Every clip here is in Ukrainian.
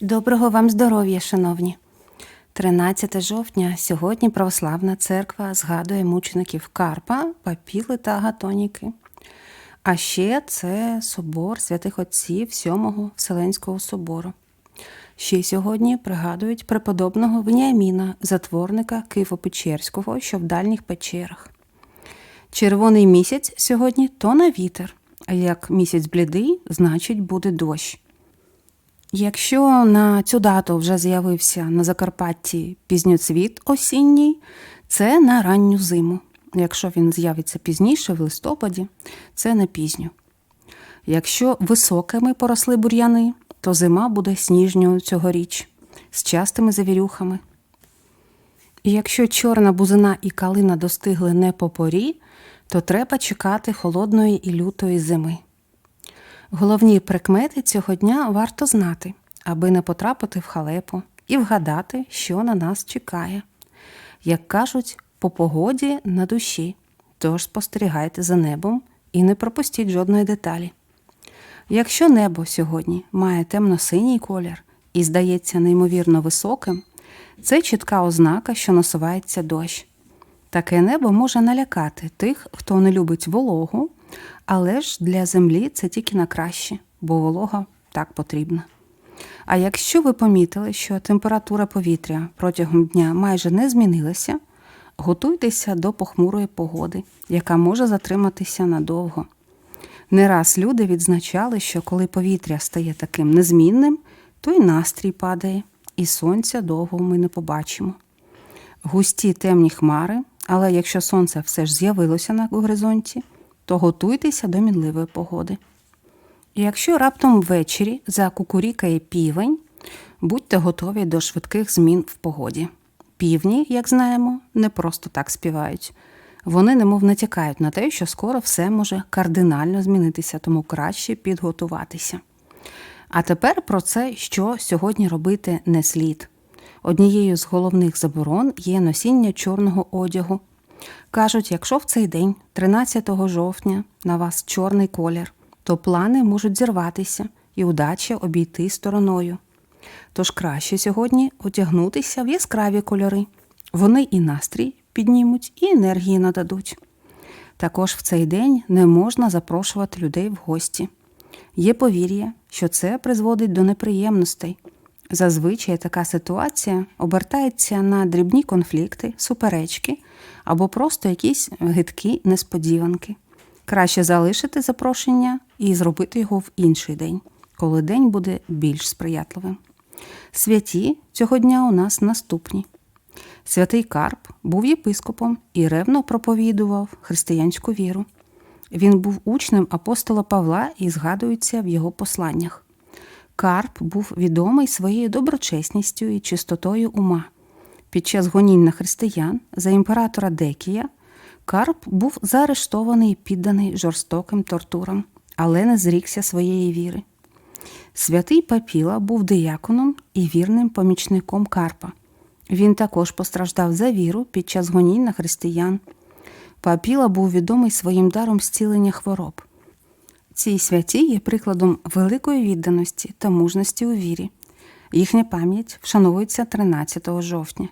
Доброго вам здоров'я, шановні. 13 жовтня сьогодні Православна церква згадує мучеників Карпа, Папіли та Гатоніки. А ще це собор святих отців Сьомого Вселенського собору. Ще сьогодні пригадують преподобного Веніаміна, затворника Києво-Печерського, що в дальніх печерах. Червоний місяць сьогодні то на вітер, а як місяць блідий, значить буде дощ. Якщо на цю дату вже з'явився на Закарпатті пізньоцвіт осінній, це на ранню зиму. Якщо він з'явиться пізніше, в листопаді, це на пізню. Якщо високими поросли бур'яни, то зима буде сніжньою цьогоріч, з частими завірюхами. І якщо чорна бузина і калина достигли не по порі, то треба чекати холодної і лютої зими. Головні прикмети цього дня варто знати, аби не потрапити в халепу і вгадати, що на нас чекає. Як кажуть, по погоді на душі, тож спостерігайте за небом і не пропустіть жодної деталі. Якщо небо сьогодні має темно-синій колір і здається неймовірно високим, це чітка ознака, що насувається дощ. Таке небо може налякати тих, хто не любить вологу, але ж для землі це тільки на краще, бо волога так потрібна. А якщо ви помітили, що температура повітря протягом дня майже не змінилася, готуйтеся до похмурої погоди, яка може затриматися надовго. Не раз люди відзначали, що коли повітря стає таким незмінним, то й настрій падає, і сонця довго ми не побачимо. Густі темні хмари, але якщо сонце все ж з'явилося на горизонті, то готуйтеся до мінливої погоди. І якщо раптом ввечері закукурікає півень, будьте готові до швидких змін в погоді. Півні, як знаємо, не просто так співають. Вони немов натякають на те, що скоро все може кардинально змінитися, тому краще підготуватися. А тепер про це, що сьогодні робити не слід. Однією з головних заборон є носіння чорного одягу. Кажуть, якщо в цей день, 13 жовтня, на вас чорний колір, то плани можуть зірватися і удача обійти стороною. Тож краще сьогодні одягнутися в яскраві кольори. Вони і настрій піднімуть, і енергії нададуть. Також в цей день не можна запрошувати людей в гості. Є повір'я, що це призводить до неприємностей. Зазвичай така ситуація обертається на дрібні конфлікти, суперечки або просто якісь гидкі несподіванки. Краще залишити запрошення і зробити його в інший день, коли день буде більш сприятливим. Святі цього дня у нас наступні. Святий Карп був єпископом і ревно проповідував християнську віру. Він був учнем апостола Павла і згадується в його посланнях. Карп був відомий своєю доброчесністю і чистотою ума. Під час гонінь на християн за імператора Декія Карп був заарештований і підданий жорстоким тортурам, але не зрікся своєї віри. Святий Папіла був дияконом і вірним помічником Карпа. Він також постраждав за віру під час гонінь на християн. Папіла був відомий своїм даром зцілення хвороб. Ці святі є прикладом великої відданості та мужності у вірі. Їхня пам'ять вшановується 13 жовтня.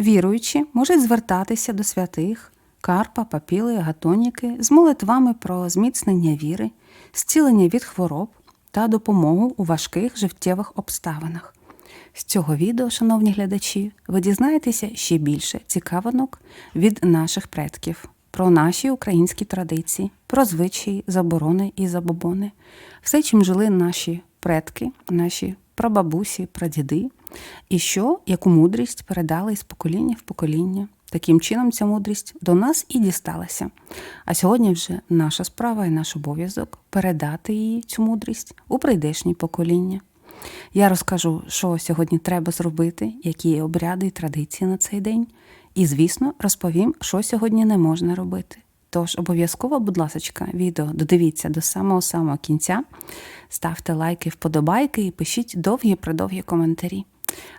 Віруючі можуть звертатися до святих Карпа, Папіли, Гатоніки з молитвами про зміцнення віри, зцілення від хвороб та допомогу у важких життєвих обставинах. З цього відео, шановні глядачі, ви дізнаєтеся ще більше цікавинок від наших предків про наші українські традиції, про звичаї, заборони і забобони, все, чим жили наші предки, наші прабабусі, прадіди, і що, яку мудрість передали з покоління в покоління. Таким чином, ця мудрість до нас і дісталася. А сьогодні вже наша справа і наш обов'язок передати її, цю мудрість у прийдешні покоління. Я розкажу, що сьогодні треба зробити, які є обряди і традиції на цей день. І, звісно, розповім, що сьогодні не можна робити. Тож обов'язково, будь ласка, відео додивіться до самого-самого кінця, ставте лайки, вподобайки і пишіть довгі-придовгі коментарі.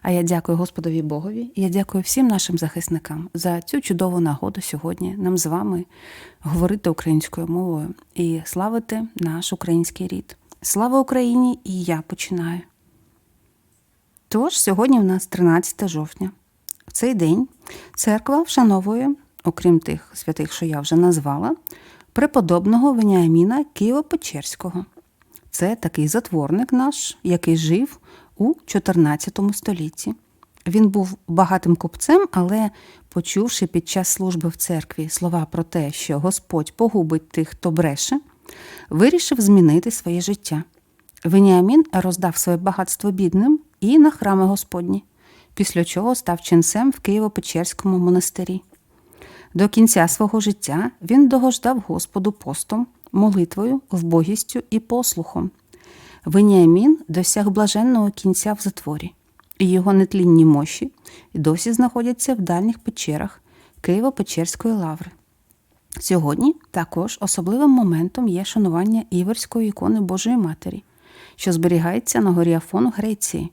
А я дякую Господові Богові, і я дякую всім нашим захисникам за цю чудову нагоду сьогодні нам з вами говорити українською мовою і славити наш український рід. Слава Україні! І я починаю. Тож сьогодні в нас 13 жовтня. В цей день церква вшановує, окрім тих святих, що я вже назвала, преподобного Веніаміна Києво-Печерського. Це такий затворник наш, який жив у 14 столітті. Він був багатим купцем, але, почувши під час служби в церкві слова про те, що Господь погубить тих, хто бреше, вирішив змінити своє життя. Веніамін роздав своє багатство бідним і на храми Господні, після чого став ченцем в Києво-Печерському монастирі. До кінця свого життя він догождав Господу постом, молитвою, вбогістю і послухом. Веніамін досяг блаженного кінця в затворі, і його нетлінні мощі досі знаходяться в дальніх печерах Києво-Печерської лаври. Сьогодні також особливим моментом є шанування іверської ікони Божої Матері, що зберігається на горі Афон Греції.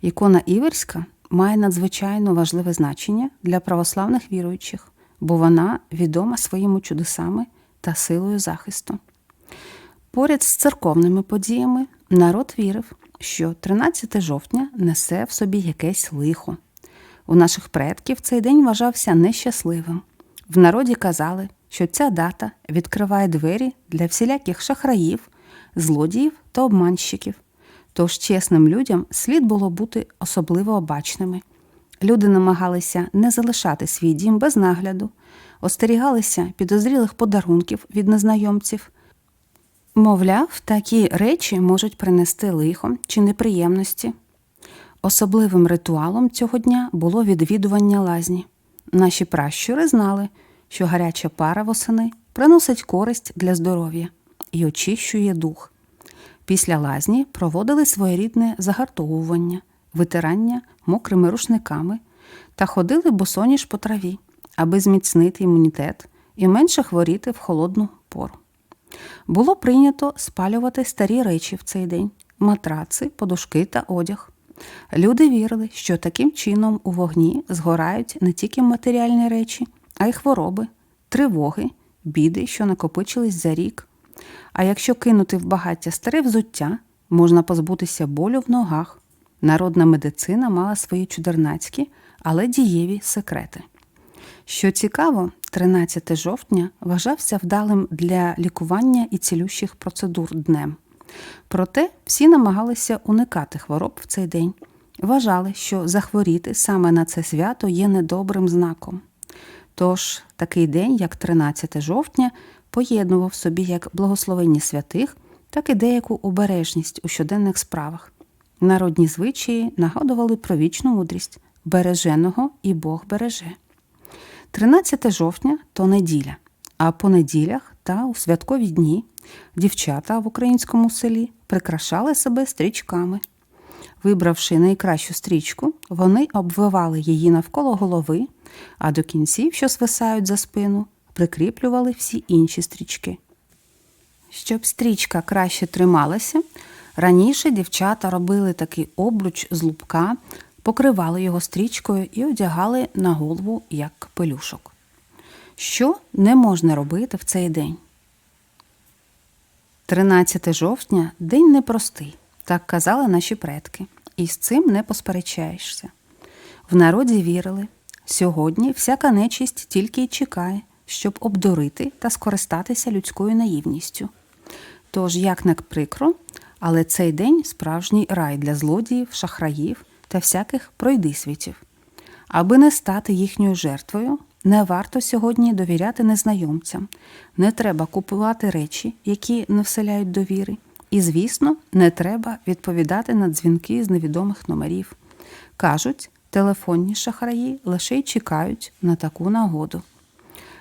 Ікона Іверська має надзвичайно важливе значення для православних віруючих, бо вона відома своїми чудесами та силою захисту. Поряд з церковними подіями народ вірив, що 13 жовтня несе в собі якесь лихо. У наших предків цей день вважався нещасливим. В народі казали, що ця дата відкриває двері для всіляких шахраїв, злодіїв та обманщиків. Тож чесним людям слід було бути особливо обачними. Люди намагалися не залишати свій дім без нагляду, остерігалися підозрілих подарунків від незнайомців. Мовляв, такі речі можуть принести лихо чи неприємності. Особливим ритуалом цього дня було відвідування лазні. Наші пращури знали, що гаряча пара восени приносить користь для здоров'я і очищує дух. Після лазні проводили своєрідне загартовування, витирання мокрими рушниками та ходили босоніж по траві, аби зміцнити імунітет і менше хворіти в холодну пору. Було прийнято спалювати старі речі в цей день матраци, подушки та одяг. Люди вірили, що таким чином у вогні згорають не тільки матеріальні речі, а й хвороби, тривоги, біди, що накопичились за рік. А якщо кинути в багаття старе взуття, можна позбутися болю в ногах. Народна медицина мала свої чудернацькі, але дієві секрети. Що цікаво, 13 жовтня вважався вдалим для лікування і цілющих процедур днем. Проте всі намагалися уникати хвороб в цей день. Вважали, що захворіти саме на це свято є недобрим знаком. Тож такий день, як 13 жовтня, поєднував собі як благословення святих, так і деяку обережність у щоденних справах. Народні звичаї нагадували про вічну мудрість береженого і Бог береже. 13 жовтня то неділя, а по неділях та у святкові дні дівчата в українському селі прикрашали себе стрічками. Вибравши найкращу стрічку, вони обвивали її навколо голови, а до кінців, що свисають за спину, прикріплювали всі інші стрічки. Щоб стрічка краще трималася, раніше дівчата робили такий обруч з лупка, покривали його стрічкою і одягали на голову як капелюшок. Що не можна робити в цей день? 13 жовтня день непростий, так казали наші предки, і з цим не посперечаєшся. В народі вірили, сьогодні всяка нечисть тільки й чекає, щоб обдурити та скористатися людською наївністю. Тож, як не прикро, але цей день справжній рай для злодіїв, шахраїв та всяких пройдисвітів. Аби не стати їхньою жертвою, не варто сьогодні довіряти незнайомцям, не треба купувати речі, які не вселяють довіри. І, звісно, не треба відповідати на дзвінки з невідомих номерів. Кажуть, телефонні шахраї лише й чекають на таку нагоду.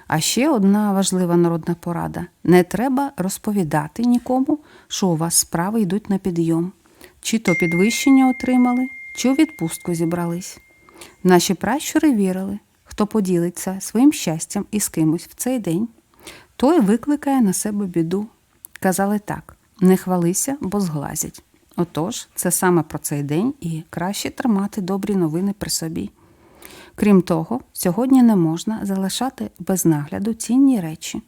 А ще одна важлива народна порада: не треба розповідати нікому, що у вас справи йдуть на підйом, чи то підвищення отримали, чи у відпустку зібрались. Наші пращури вірили, хто поділиться своїм щастям із кимось в цей день, той викликає на себе біду. Казали так: не хвалися, бо зглазять. Отож, це саме про цей день і краще тримати добрі новини при собі. Крім того, сьогодні не можна залишати без нагляду цінні речі.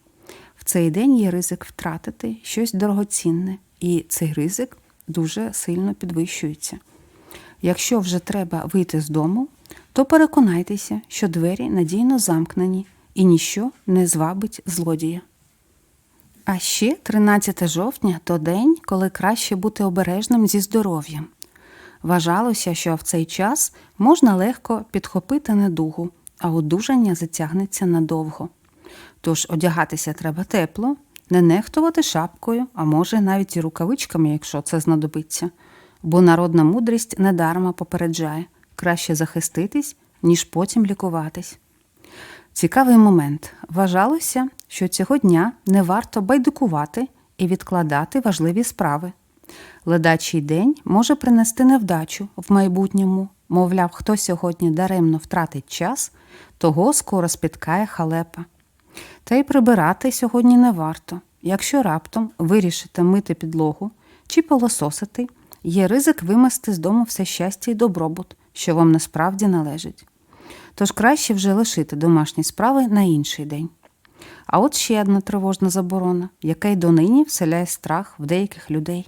В цей день є ризик втратити щось дорогоцінне, і цей ризик дуже сильно підвищується. Якщо вже треба вийти з дому, то переконайтеся, що двері надійно замкнені і ніщо не звабить злодія. А ще 13 жовтня то день, коли краще бути обережним зі здоров'ям. Вважалося, що в цей час можна легко підхопити недугу, а одужання затягнеться надовго. Тож одягатися треба тепло, не нехтувати шапкою, а може навіть і рукавичками, якщо це знадобиться. Бо народна мудрість недарма попереджає краще захиститись, ніж потім лікуватись. Цікавий момент. Вважалося, що цього дня не варто байдикувати і відкладати важливі справи. Ледачий день може принести невдачу в майбутньому, мовляв, хто сьогодні даремно втратить час, того скоро спіткає халепа. Та й прибирати сьогодні не варто. Якщо раптом вирішите мити підлогу чи пилососити, є ризик вимести з дому все щастя і добробут, що вам насправді належить. Тож краще вже лишити домашні справи на інший день. А от ще одна тривожна заборона, яка й донині вселяє страх в деяких людей.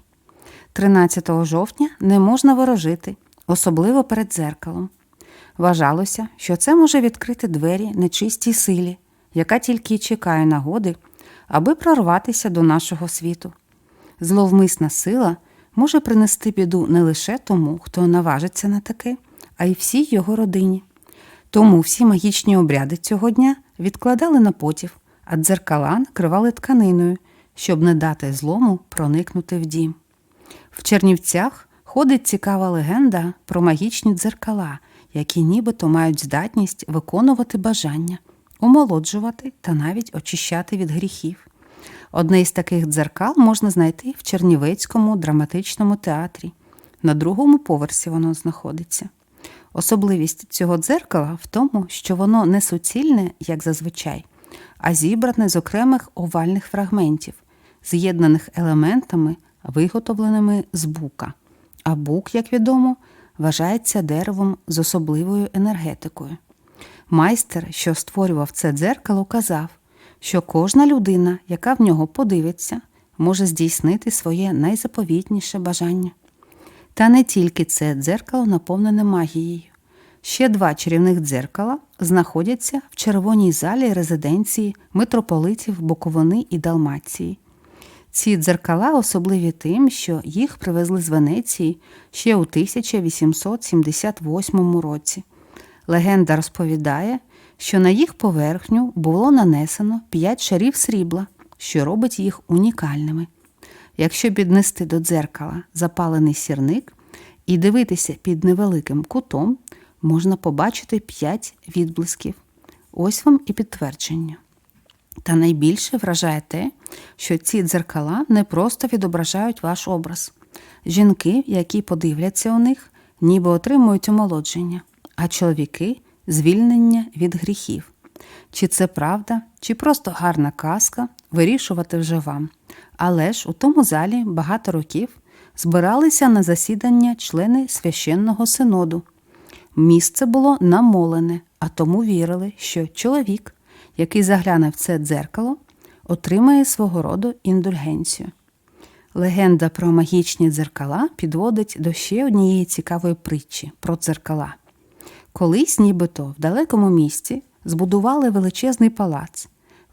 13 жовтня не можна ворожити, особливо перед дзеркалом. Вважалося, що це може відкрити двері нечистій силі, яка тільки й чекає нагоди, аби прорватися до нашого світу. Зловмисна сила може принести біду не лише тому, хто наважиться на таке, а й всій його родині. Тому всі магічні обряди цього дня відкладали на потів, а дзеркала накривали тканиною, щоб не дати злому проникнути в дім. В Чернівцях ходить цікава легенда про магічні дзеркала, які нібито мають здатність виконувати бажання, омолоджувати та навіть очищати від гріхів. Одне із таких дзеркал можна знайти в Чернівецькому драматичному театрі. На другому поверсі воно знаходиться. Особливість цього дзеркала в тому, що воно не суцільне, як зазвичай, а зібране з окремих овальних фрагментів, з'єднаних елементами, виготовленими з бука. А бук, як відомо, вважається деревом з особливою енергетикою. Майстер, що створював це дзеркало, казав, що кожна людина, яка в нього подивиться, може здійснити своє найзаповітніше бажання. Та не тільки це дзеркало наповнене магією. Ще два чарівних дзеркала знаходяться в червоній залі резиденції митрополитів Буковини і Далмації. Ці дзеркала особливі тим, що їх привезли з Венеції ще у 1878 році. Легенда розповідає, що на їх поверхню було нанесено п'ять шарів срібла, що робить їх унікальними. Якщо піднести до дзеркала запалений сірник і дивитися під невеликим кутом, можна побачити п'ять відблисків. Ось вам і підтвердження. Та найбільше вражає те, що ці дзеркала не просто відображають ваш образ. Жінки, які подивляться у них, ніби отримують омолодження, а чоловіки звільнення від гріхів. Чи це правда, чи просто гарна казка, вирішувати вже вам. Але ж у тому залі багато років збиралися на засідання члени священного синоду. Місце було намолене, а тому вірили, що чоловік, який загляне в це дзеркало, отримає свого роду індульгенцію. Легенда про магічні дзеркала підводить до ще однієї цікавої притчі про дзеркала. Колись, нібито в далекому місті, збудували величезний палац.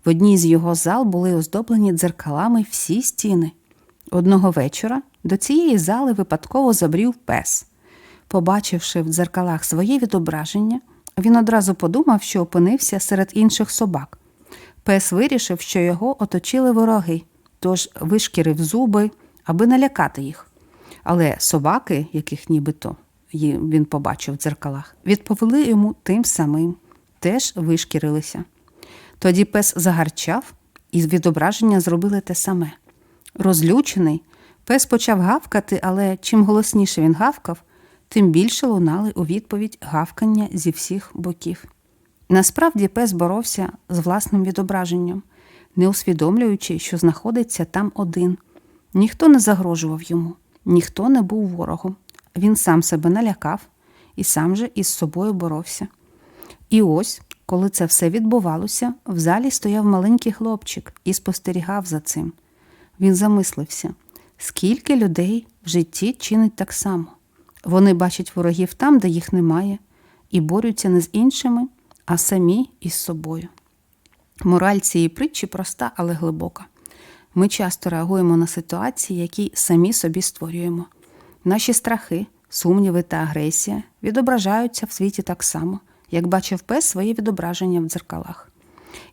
В одній з його зал були оздоблені дзеркалами всі стіни. Одного вечора до цієї зали випадково забрів пес. Побачивши в дзеркалах своє відображення, він одразу подумав, що опинився серед інших собак. Пес вирішив, що його оточили вороги, тож вишкірив зуби, аби налякати їх. Але собаки, яких нібито він побачив в дзеркалах, відповіли йому тим самим, теж вишкірилися. Тоді пес загарчав, і відображення зробили те саме. Розлючений, пес почав гавкати, але чим голосніше він гавкав, тим більше лунали у відповідь гавкання зі всіх боків. Насправді пес боровся з власним відображенням, не усвідомлюючи, що знаходиться там один. Ніхто не загрожував йому, ніхто не був ворогом. Він сам себе налякав і сам же із собою боровся. І ось, коли це все відбувалося, в залі стояв маленький хлопчик і спостерігав за цим. Він замислився, скільки людей в житті чинить так само. Вони бачать ворогів там, де їх немає, і борються не з іншими, а самі із собою. Мораль цієї притчі проста, але глибока. Ми часто реагуємо на ситуації, які самі собі створюємо. Наші страхи, сумніви та агресія відображаються в світі так само, як бачив пес своє відображення в дзеркалах.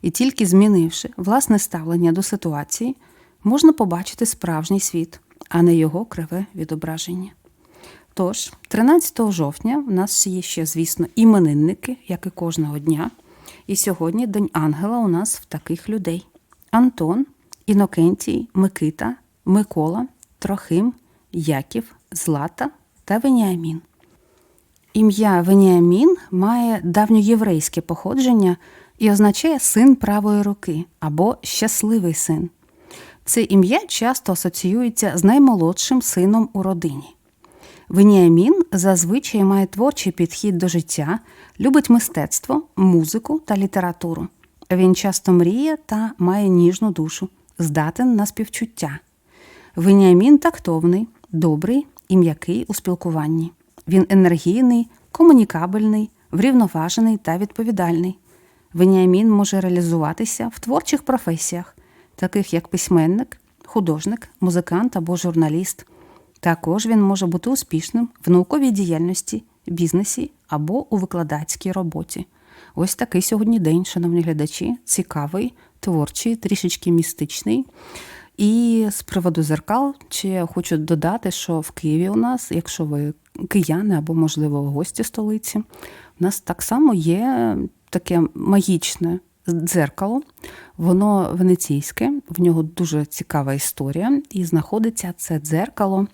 І тільки змінивши власне ставлення до ситуації, можна побачити справжній світ, а не його криве відображення. Тож, 13 жовтня в нас є ще, звісно, іменинники, як і кожного дня. І сьогодні День Ангела у нас в таких людей: Антон, Інокентій, Микита, Микола, Трохим, Яків, Злата та Веніамін. Ім'я Веніамін має давньоєврейське походження і означає син правої руки або щасливий син. Це ім'я часто асоціюється з наймолодшим сином у родині. Веніамін зазвичай має творчий підхід до життя, любить мистецтво, музику та літературу. Він часто мріє та має ніжну душу, здатен на співчуття. Веніамін тактовний, добрий і м'який у спілкуванні. Він енергійний, комунікабельний, врівноважений та відповідальний. Веніамін може реалізуватися в творчих професіях, таких як письменник, художник, музикант або журналіст. Також він може бути успішним в науковій діяльності, бізнесі або у викладацькій роботі. Ось такий сьогодні день, шановні глядачі, цікавий, творчий, трішечки містичний. І з приводу зеркал, ще хочу додати, що в Києві у нас, якщо ви кияни або, можливо, гості столиці, у нас так само є таке магічне дзеркало. Воно венеційське, в нього дуже цікава історія, і знаходиться це дзеркало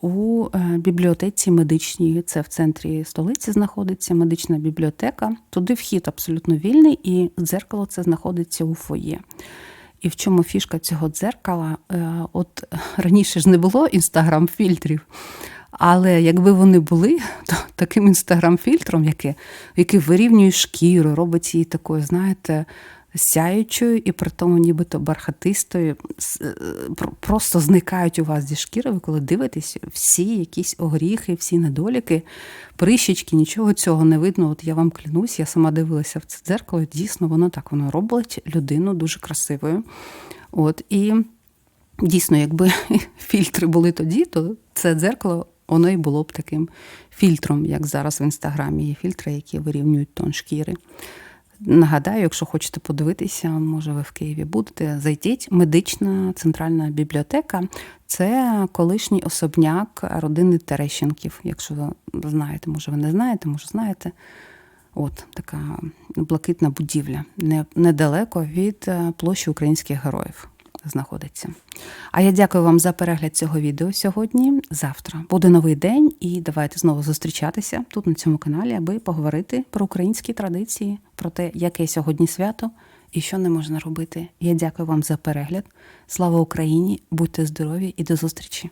у е, бібліотеці медичній. Це в центрі столиці знаходиться медична бібліотека. Туди вхід абсолютно вільний, і дзеркало це знаходиться у фоє. І в чому фішка цього дзеркала? Е, от раніше ж не було інстаграм-фільтрів. Але якби вони були, то таким інстаграм-фільтром, який, який вирівнює шкіру, робить її такою, знаєте, сяючою і при тому нібито бархатистою, е, просто зникають у вас зі шкіри, ви коли дивитесь, всі якісь огріхи, всі недоліки, прищечки, нічого цього не видно. От я вам клянусь, я сама дивилася в це дзеркало, дійсно, воно так воно робить людину дуже красивою. От, І дійсно, якби фільтри були тоді, то це дзеркало. Воно і було б таким фільтром, як зараз в інстаграмі є фільтри, які вирівнюють тон шкіри. Нагадаю, якщо хочете подивитися, може ви в Києві будете, зайдіть. Медична центральна бібліотека це колишній особняк родини Терещенків. Якщо ви знаєте, може ви не знаєте, може знаєте. От така блакитна будівля, недалеко від е, площі українських героїв знаходиться. А я дякую вам за перегляд цього відео сьогодні. Завтра буде новий день, і давайте знову зустрічатися тут на цьому каналі, аби поговорити про українські традиції, про те, яке сьогодні свято і що не можна робити. Я дякую вам за перегляд. Слава Україні! Будьте здорові і до зустрічі!